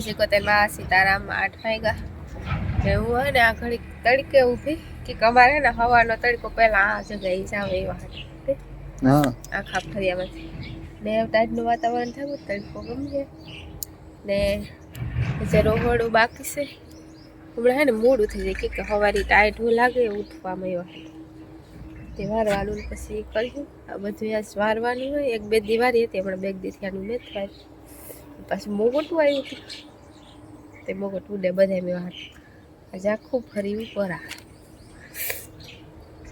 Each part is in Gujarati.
જય શ્રી કોતેરમાં સીતારામ આઠ વાગ્યા. ને હું હોય ને આ ઘડી તડકે ઊભી કે અમારે ને હવાનો તડકો પહેલા આ જગ્યાએ જાવ એવા આખા ફરિયામાંથી ને ટાઈટનું વાતાવરણ થયું તડકો ગમે ને જે રોહડું બાકી છે હમણાં હે ને મોડું થઈ જાય કે હવારી ટાઈટ લાગે ઉઠવામાં એવા તે વારવાનું પછી કર્યું. આ બધું આજ વારવાનું હોય એક બે દિવાળી હતી હમણાં બે દી થયાનું મેં થાય પાછું મોટું આવ્યું હતું. તે મોગોટું ઉડે બધા મેં વાત આજે આખું ફરી ઉપર આ.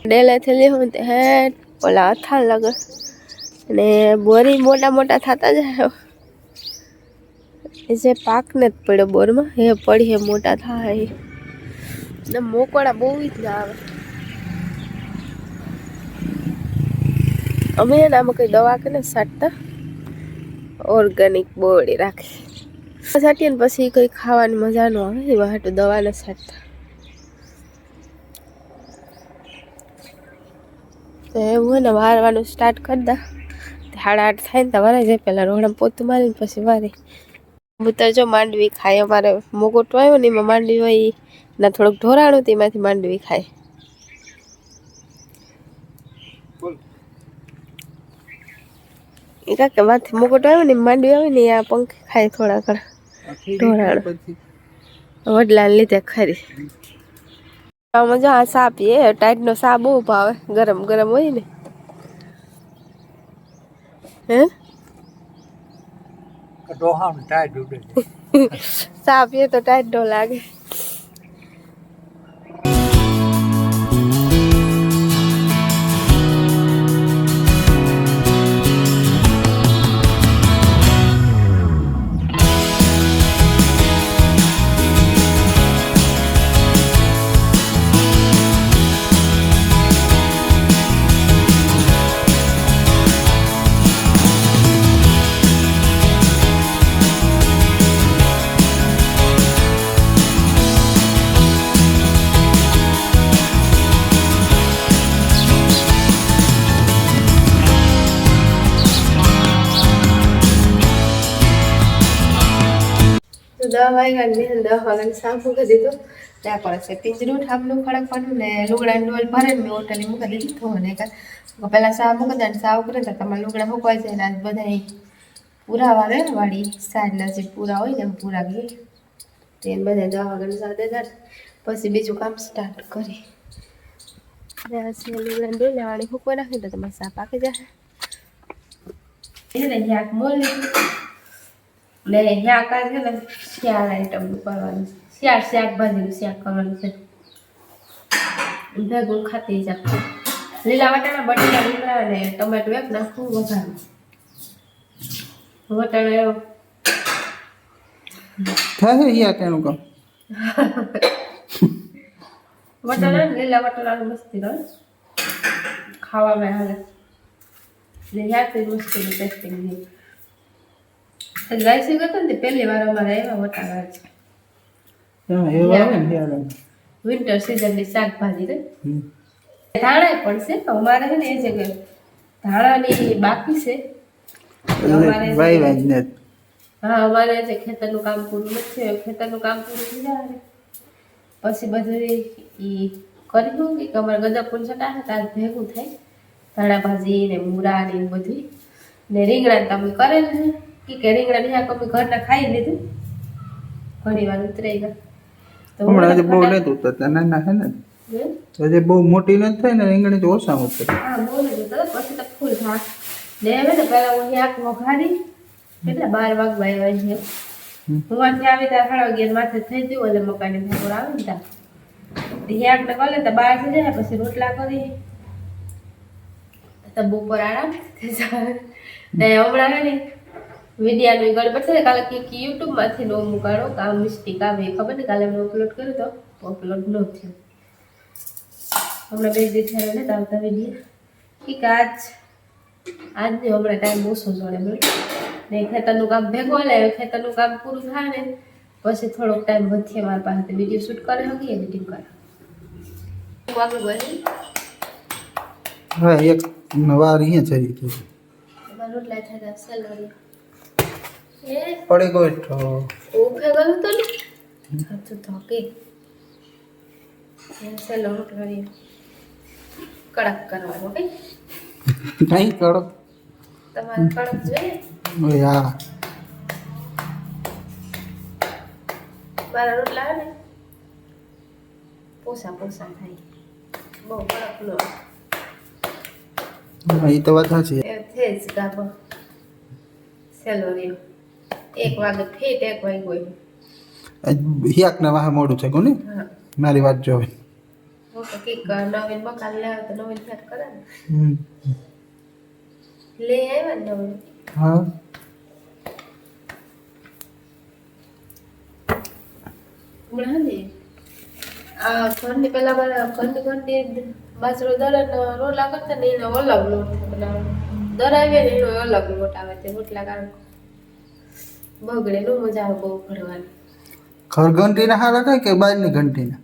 ડેલેથી લેવું તે હે, ઓલા અથાણ લાગે અને બોરી મોટા મોટા થતા જાય એ જે પાક ને જ પડ્યો બોરમાં, એ પડી હે મોટા થાય. ને મોકોડા બહુ જ ના આવે. અમે એના આમાં કઈ દવા કે ને સાટતા. ઓર્ગેનિક બોડી રાખી. સાટીએ ને પછી કંઈ ખાવાની મજા ન આવે, એવા હાટું દવા ન સાટતા તો એવું હોય ને, વારવાનું સ્ટાર્ટ કરી દા. સાડા આઠ થાય ને તમારે જાય પહેલાં રોહડા પોતું મારીને પછી વારે. કબૂતર જો માંડવી ખાય અમારે મોગોટો આવ્યો ને, એમાં માંડવી હોય ના થોડુંક ઢોરાણું તેમાંથી માંડવી ખાય. એ કાંક માથે મોગોટો આવ્યો ને, માંડવી આવે ને આ પંખ ખાય થોડા ઘણા. ઢોરાણ વડલાને લીધે ખરી. આમાં જો આ સા પીએ ટાઈટનો સા બહુ ભાવે ગરમ ગરમ હોય ને. હે? સાપીએ સા પીએ તો ટાઈટ નો લાગે. વાગ્યા ને દસ વાગ્યાને સાફ મૂકી દીધું. ત્યાં પડે છે. પિંજરું ઠાપનું ખડક પડ્યું ને લુગડા ડોલ ભરે મેં હોટલી મૂકી દીધી. થોડું ને પહેલાં સાફ મૂકી દે સાફ કરે તો તમારે લુગડા મૂકવાય જાય ને આજ બધા પૂરા વાવે વાળી સાઈડના જે પૂરા હોય ને એમ પૂરા ગઈ તે બધા દસ વાગ્યાને સાથે જાય પછી બીજું કામ સ્ટાર્ટ કરી લુગડા ડોલ વાળી મૂકવા નાખી તો તમારે સાફ પાકી જાય એને જ્યાં મોલ. ને અહીંયા આકાર છે ને શિયાળ આઈટમ કરવાનું છે શિયાળ શાકભાજીનું શાક કરવાનું છે. ભેગું ખાતી જા લીલા વટાણા બટેટા ડુંગળા અને ટમેટું એક નાખવું વધારે. વટાણા એવો. થાય યાર તેનું કામ? વટાણા લીલા વટાણા મસ્તી રહે ખાવામાં હાલે. ને યાદ મસ્તી ટેસ્ટિંગ નહીં. રાઈસ ગયો ને પહેલી વાર અમારે આવ્યા વટાણા વિન્ટર સિઝનની શાકભાજી રે ધાણા પણ છે તો અમારે છે ને એ જગ્યાએ ધાણાની બાકી છે અમારે હા અમારે જે ખેતરનું કામ પૂરું નથી ખેતરનું કામ પૂરું થઈ જાય પછી બધું ઈ કરી દઉં કે અમારે ગજબપુર છટા હતા ભેગું થાય ધાણા ભાજી ને મૂરા ને બધું ને રીંગણા તમે કરેલ છે કે રીંગણા બીજા શાક ઘરના ખાઈ લીધું. ઘણી વાર ઉતરાઈ ગયા હમણાં હજી બહુ નથી ઉતરતા નાના હે ને. હજી બહુ મોટી નથી થાય ને રીંગણી તો ઓછા ઉતરે. હા બહુ છે તો પછી તો ફૂલ થાય ને હવે ને પહેલાં હું શાક વઘારી કેટલા બાર વાગવા આવ્યા છે. આથી આવી ત્યાં સાડા અગિયાર માથે થઈ ગયું એટલે મકાની ભાગોળ આવે ને ત્યાં. શાક ને કરે તો બહાર થઈ જાય પછી રોટલા કરી તો બપોર આરામ થઈ જાય ને હમણાં ને વિડિયાનું ગડબડ છે કાલે કંઈક યુટ્યુબમાંથી નો મુકાણો કામ મિસ્ટેક આવે ખબર ને કાલે મેં અપલોડ કર્યો તો અપલોડ ન થયો. હમણાં બે દિવસ થયા ને આવતા વીડિયો ઠીક આજ આજ નહીં હમણાં ટાઈમ ઓછો જોડે મળે ને ખેતરનું કામ ભેગો લે ખેતરનું કામ પૂરું થાય ને પછી થોડોક ટાઈમ વધીએ મારી પાસે વીડિયો શૂટ કરે હકી એડિટિંગ કરે આગળ બની હા એક નવા અહીંયા જઈ રોટલા થાય સેલરી એ પડી ગયો તો ઉભે ગયું તો ને હા તો ધોકે. એસે લોટ રહ્યો કડક કરવાનો કઈ નહીં કરો તમારે કડક જોઈએ? હા. મારા રોટલા ને? પોસા પોસા થાય. બહુ કડક લો હા, એ તો વાત સાચી. એ થઈ ગાબો ગાભો. સેલો રહ્યો. એક વાગે ફેટ એક વાગે હોય. હિયાક ને વાહ મોડું છે ગયું ને? મારી વાત જોવે નવીન મકાન લેવા તો નવીન ફેટ કરે ને. લે આવ્યા ને નવીન? હા. આ ઘરની પેલા મારા ઘરની ઘરની બાજરો દરા રોટલા કરતા ને એનો અલગ લોટ બનાવવાનો. દર આવે ને એનો અલગ લોટ આવે તે રોટલા કારણ બગડે નો મજા આવે બહુ ભરવાની ઘર હારા થાય કે બહારની ઘંટીના?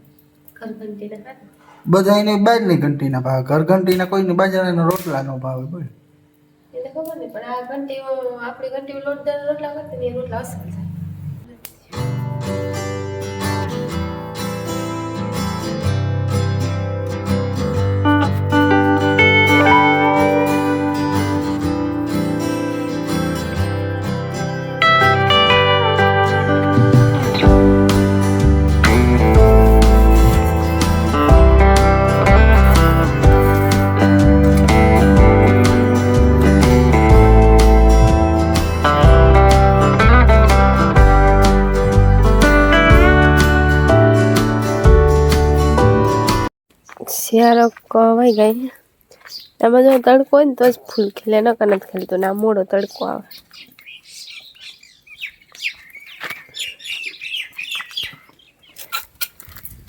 ખરખંટીને હાથ બધા એને બહારની ઘંટીના ભાવે. ઘરઘંટીના કોઈને બાજરાના રોટલા નો ભાવે બોલ. ખબર નહીં પણ આ ઘંટી આપણી ઘંટી લોટ રોટલા કરતી ને રોટલા અસર થાય. શિયાળો કવાઈ ગઈ એમાં જો તડકો હોય ને તો જ ફૂલ ખીલે, ન કે નથી ને આ મોડો તડકો આવે.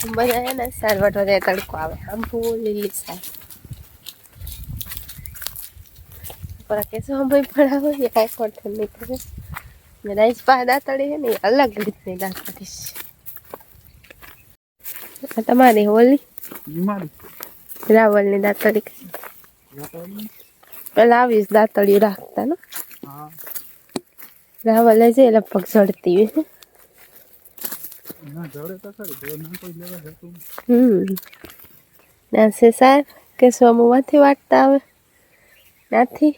બધા હે ને વટો તડકો આવે. આમ ફૂલ લીલી સાર. ભાઈ પડાવો એ ને છે અલગ રીતની દાંતડી કરીશ તમારી હોલી? રાવલની દાંતળી પેલા આવીશ દાંતડી રાખતા ને? રાવલ છે લગભગ જડતી ના જડે ના હમ. નાસે સાહેબ કે સોમુમાંથી વાટતા આવે? નાથી?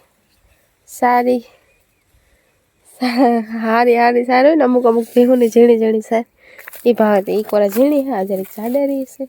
સારી. હારી હારી સારું ને અમુક અમુક ભેહુની ઝીણી ઝીણી સાર એ ભાવે એ કોરા ઝીણી હા જરીક રહી છે.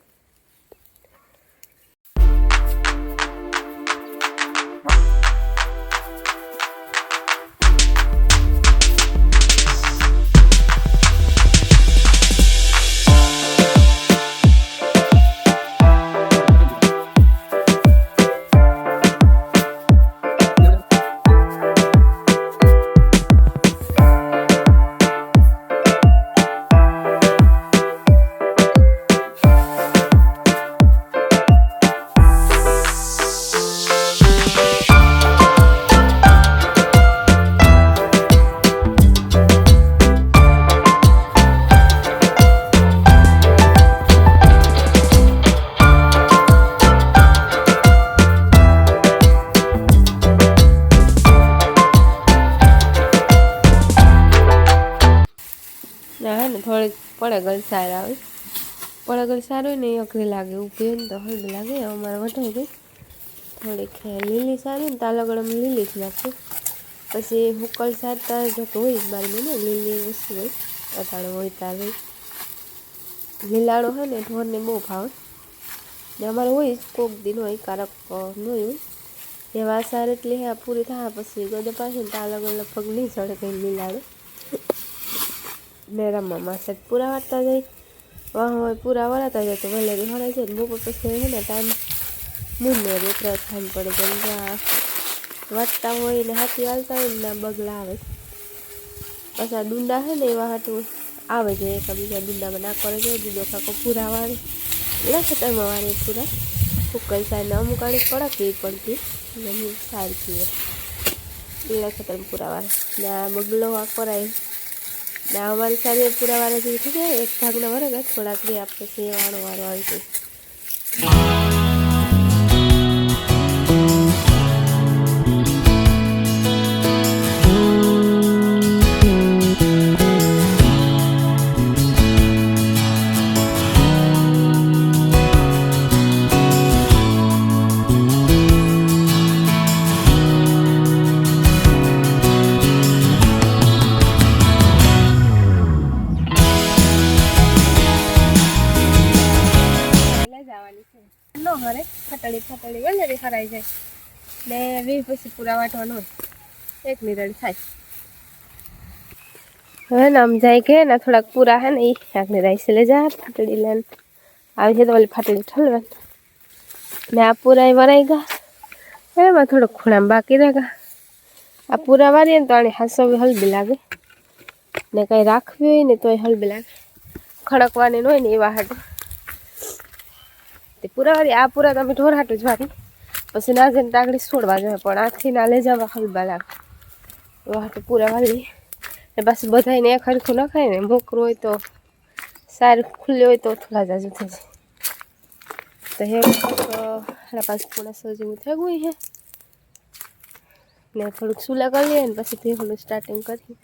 થોડીક પડે ગલસાર આવે. પડે ગલસાર હોય ને એ અઘરી લાગે ઊભી હોય ને તો હળદ લાગે અમારે વઢાઈ ગઈ થોડીક લીલી સારી હોય ને તાલાગળમ લીલી જ નાખી. પછી હુકલ સાર તાર જો હોય મારી મને લીલી ઓછી હોય, અટાણે હોય તાર હોય લીલાડો હોય ને ઢોરને બહુ ભાવે. ને અમારે હોય જ કોક દિન હોય, કારક નહીં હોય. એવા સાર એટલે પૂરી થાય, પછી ગદ પાસે ને તાલાગળ લગભગ નહીં ચડે કંઈ લીલાડો ને રમવા માસે પૂરા વાળતા જાય વાહ હોય પૂરા વળાતા જાય તો વલેરી હળાઈ જાય ને બપોર પછી હે ને ટાઈમ મુન્ને રેતરા થાન પડે જેમ કે આ વાટતા હોય ને હાથી હાલતા હોય ને ના બગલા આવે પછી આ ડુંડા છે ને એવા હાટું આવે છે એક બીજા ડુંડામાં ના કરે છે બીજો કાકો પૂરા વાળે એના ખેતરમાં વાળે પૂરા ફૂકલ સાઈને અમુક આડી કડક એ પડતી ને અમુક સારી પીએ એના ખેતરમાં પૂરા વાળે ને આ બગલો આ કરાય ને અમારી સારી પૂરા વાળા જેવી થઈ જાય એક ભાગના બરાબર થોડાક બે આપણે સેવાળો વાળો આવી જાય ને એ હરાઈ જાય. ને વી પછી પૂરા વાટવાનું હોય. એક મિનિટ થાય. હવે ને આમ જાય કે ને થોડાક પૂરા હે ને એ આગળ રાઈસ લઈ જા ફાટડી લઈને આવી છે તો ઓલી ફાટડી ઠલવે ને આ પૂરા વરાઈ ગયા એમાં થોડો ખૂણામાં બાકી રહે આ પૂરા વારીએ ને તો આને હાસો હલબી લાગે. ને કંઈ રાખવી હોય ને તોય હલબી લાગે. ખડકવાની ન હોય ને એવા હાટું. તે પૂરા વાળી આ પૂરા તમે ઢોર હાટું જ વાળી. પછી ના જઈને તાગડી છોડવા જોઈએ પણ આથી ના લઈ જવા હલબા લાગે એવા હાટું પૂરા વાળી ને પાછું બધાને એક હરખું ન ખાય ને, મોકરું હોય તો સારું, ખુલ્લી હોય તો થોડા જાજુ થઈ જાય. તો હે સાડા પાંચ પૂણા સો જેવું થઈ ગયું છે ને થોડુંક સુલા કરીએ ને પછી થોડું સ્ટાર્ટિંગ કરીએ.